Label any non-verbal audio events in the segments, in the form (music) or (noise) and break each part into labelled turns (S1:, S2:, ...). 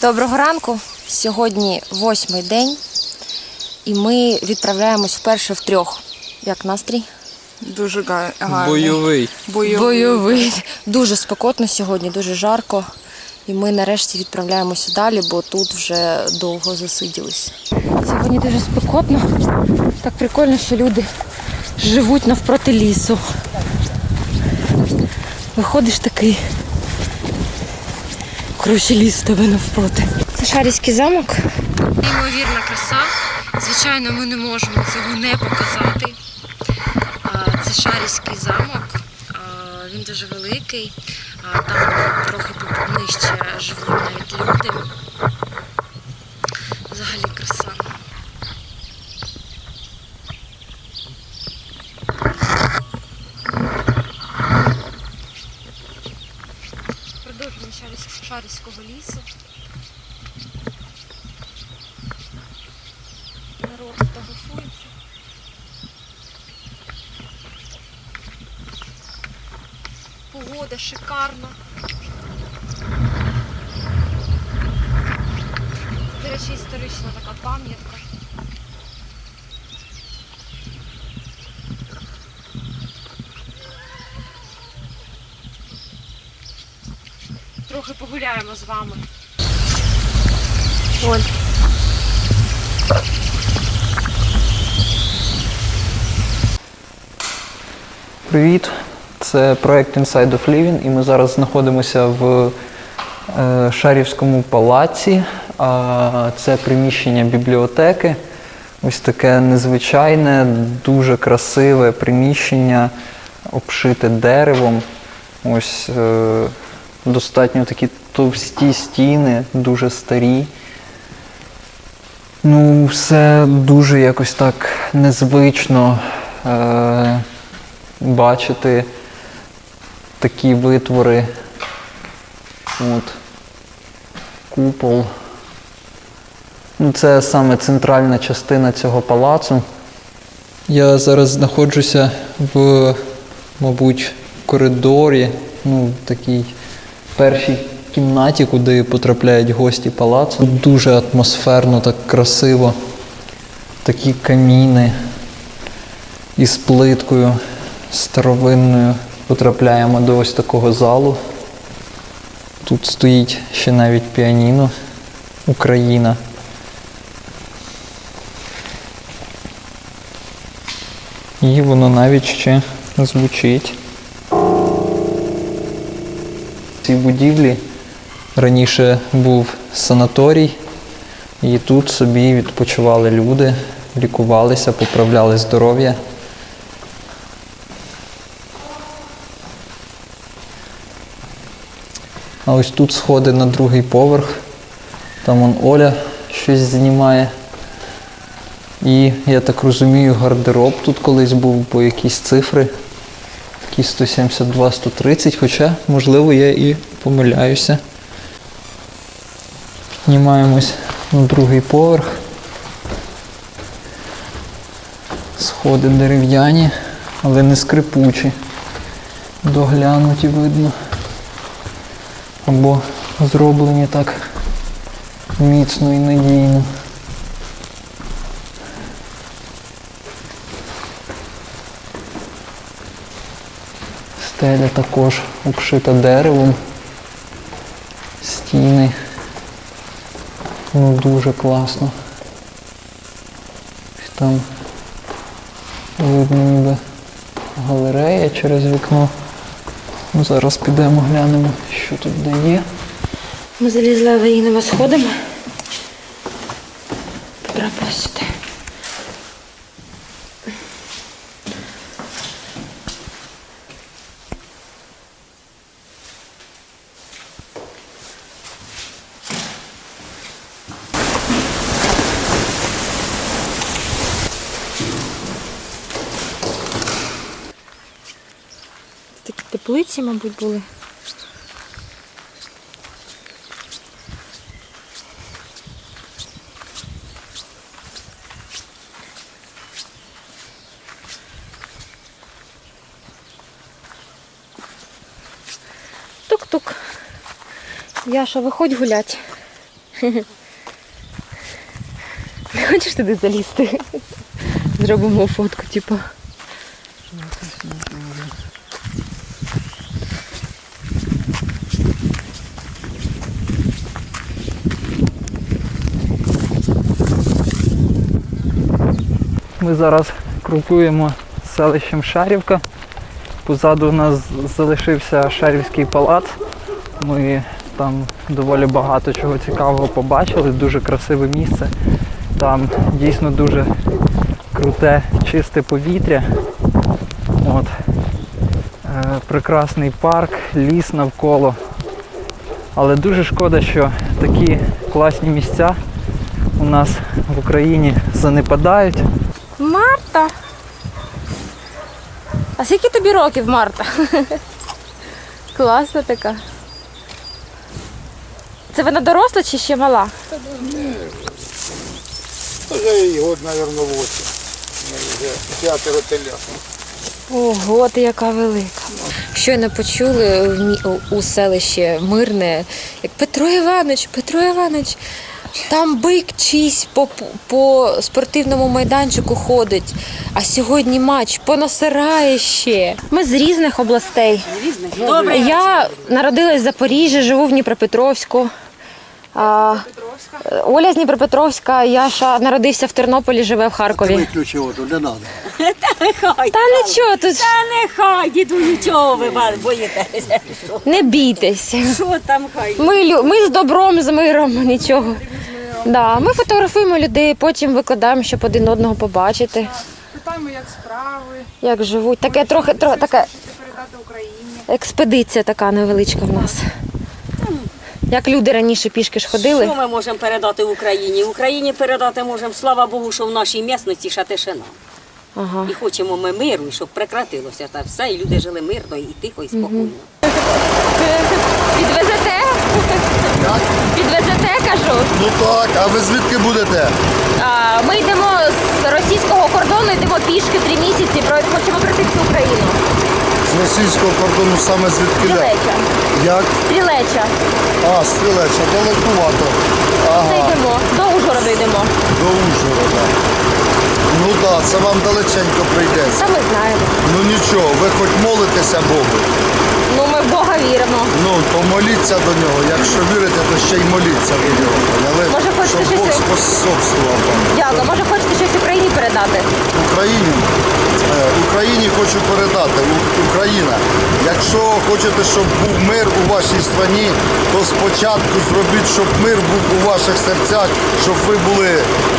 S1: Доброго ранку. Сьогодні восьмий день, і ми відправляємось вперше в трьох. Як настрій?
S2: Дуже гарний.
S3: Бойовий.
S2: Бойовий.
S1: Бойовий. Дуже спекотно сьогодні, дуже жарко. І ми нарешті відправляємося далі, бо тут вже довго засиділись. Сьогодні дуже спекотно. Так прикольно, що люди живуть навпроти лісу. Виходиш такий. Коротше, ліс в тебе навпроти. Це Шарівський замок. Неймовірна краса. Звичайно, ми не можемо цього не показати. Це Шарівський замок. Він дуже великий. Там трохи нижче живуть навіть люди. Взагалі краса. Шарівського- лісу. Народ фотографується. Погода шикарна. До речі, історична така пам'ятка. Трохи погуляємо з вами. Вон.
S3: Привіт! Це проект Inside of Living, і ми зараз знаходимося в е, Шарівському палаці. Це приміщення бібліотеки. Ось таке незвичайне, дуже красиве приміщення, обшите деревом. Ось е, достатньо такі товсті стіни, дуже старі. Ну, все дуже якось так незвично е, бачити такі витвори. От. Купол. Ну, це саме центральна частина цього палацу. Я зараз знаходжуся в, мабуть, коридорі, ну, такій першій кімнаті, куди потрапляють гості палацу. Тут Дуже атмосферно, так красиво. Такі каміни із плиткою старовинною. Потрапляємо до ось такого залу. Тут стоїть ще навіть піаніно Україна. І воно навіть ще звучить. Цій будівлі раніше був санаторій, і тут собі відпочивали люди, лікувалися, поправляли здоров'я. А ось тут сходи на другий поверх. Там он Оля щось знімає. І я так розумію, гардероб тут колись був по якісь цифри. Такі 172-130, хоча, можливо, я і помиляюся. Піднімаємось на другий поверх. Сходи дерев'яні, але не скрипучі. Доглянуті видно. Або зроблені так міцно і надійно. Стеля також обшита деревом. Стіни. Ну дуже класно. Там видно ніби галерея через вікно. Ну, зараз підемо глянемо, що тут де є.
S1: Ми залізли аварійними сходами. Потрапили сюди. теплиці, мабуть, були. Тук-тук. Яша, виходь гулять. (laughs) Не хочеш туди залізти? Зробимо фотку, типу.
S3: Ми зараз крокуємо селищем Шарівка. Позаду у нас залишився Шарівський палац. Ми там доволі багато чого цікавого побачили, дуже красиве місце. Там дійсно дуже круте, чисте повітря. От. Е, прекрасний парк, ліс навколо. Але дуже шкода, що такі класні місця у нас в Україні занепадають.
S1: Марта. А скільки тобі років, Марта? (laughs) Класна така. Це вона доросла чи ще мала?
S4: Уже и год, наверное, 8. Уже пятеро телят.
S1: Ого, ти яка велика. Щойно почули у селищі Мирне, як Петро Іванович, Петро Іванович, там бик чийсь по, по спортивному майданчику ходить, а сьогодні матч понасирає ще. Ми з різних областей.
S5: Добре.
S1: Я народилась в Запоріжжі, живу в Дніпропетровську. А, Оля з Дніпропетровська, Яша народився в Тернополі, живе в Харкові.
S4: Выключи воду, не надо.
S5: Нехай.
S1: Та нічого, тут
S5: Та нехай, діду, нічого ви ба- боїтеся.
S1: Не бійтеся.
S5: Що там хай?
S1: Ми, лю- ми з добром, з миром, нічого. Да, ми фотографуємо людей, потім викладаємо, щоб один одного побачити,
S2: Питаємо, як справи,
S1: як живуть. Таке трохи,
S2: передати Україні.
S1: експедиція така невеличка в нас. Як люди раніше пішки ж ходили.
S5: Що ми можемо передати Україні? Україні передати можемо, слава Богу, що в нашій місності ще тишина.
S1: Ага.
S5: І хочемо ми миру, і щоб прекратилося та все, і люди жили мирно і тихо, і спокійно.
S1: Підвезете?
S4: Ну так, а ви звідки будете?
S1: А, ми йдемо з російського кордону, йдемо пішки три місяці, про- хочемо пройти всю Україну.
S4: З російського кордону саме звідки?
S1: Стрілеча.
S4: Як?
S1: Стрілеча.
S4: А, стрілеча, далекувато.
S1: Це
S4: Ага,
S1: йдемо. До Ужгорода йдемо.
S4: до Ужгорода. Да, це вам далеченько прийдеться.
S1: Та ми знаємо.
S4: Ну нічого, ви хоч молитеся Богу.
S1: Ну ми в Бога віримо.
S4: Ну, то моліться до нього. Якщо вірите, то ще й моліться до нього. Але
S1: Може, хочете
S4: Щоб Бог
S1: щось-
S4: способствував вам.
S1: Дякую. Може хочете щось Україні передати?
S4: Україні. Е, Україні хочу передати. У- Україна, якщо хочете, щоб був мир у вашій страні, то спочатку зробіть, щоб мир був у ваших серцях, щоб ви були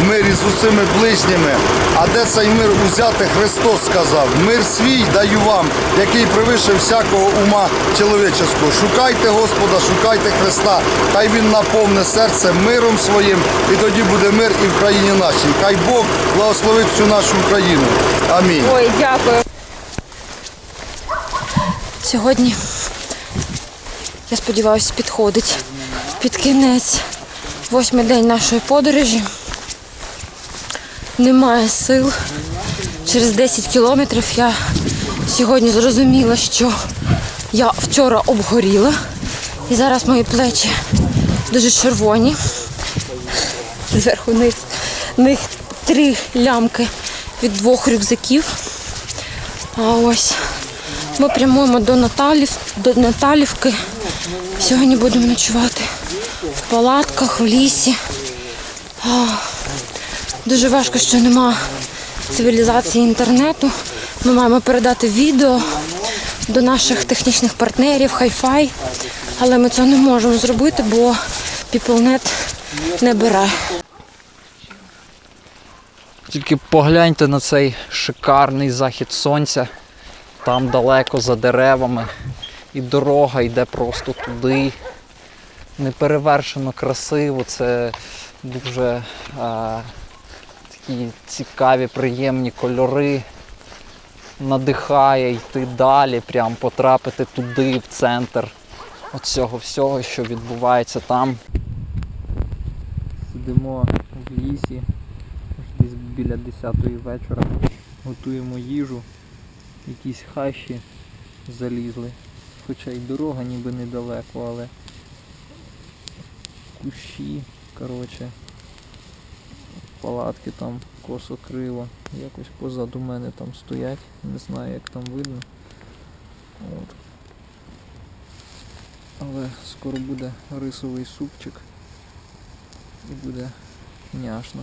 S4: в мирі з усіми ближніми. А де цей мир узяти, Христос сказав: мир свій даю вам, який превише всякого ума чоловічого. Шукайте Господа, шукайте Христа, хай Він наповне серце миром своїм, і тоді буде мир і в країні нашій. Хай Бог благословить всю нашу Україну. Амінь.
S1: Ой, дякую. Сьогодні, я сподіваюся, підходить під кінець восьмий день нашої подорожі. Немає сил. Через 10 кілометрів я сьогодні зрозуміла, що я вчора обгоріла. І зараз мої плечі дуже червоні. Зверху них, них три лямки від двох рюкзаків. А ось ми прямуємо до Наталів, до Наталівки. Сьогодні будемо ночувати в палатках, в лісі. А, дуже важко, що нема цивілізації інтернету. Ми маємо передати відео до наших технічних партнерів, Hi-Fi, але ми це не можемо зробити, бо PeopleNet не бере.
S3: Тільки погляньте на цей шикарний захід сонця. Там далеко за деревами. І дорога йде просто туди. Неперевершено красиво. Це дуже а, такі цікаві, приємні кольори. Надихає йти далі, прям потрапити туди, в центр оцього всього, що відбувається там. Сидимо в лісі, десь біля 10 вечора. Готуємо їжу. Якісь хащі залізли. Хоча й дорога ніби недалеко, але кущі, коротше. Палатки там косо криво, якось позаду мене там стоять, не знаю як там видно. От. Але скоро буде рисовий супчик і буде няшно.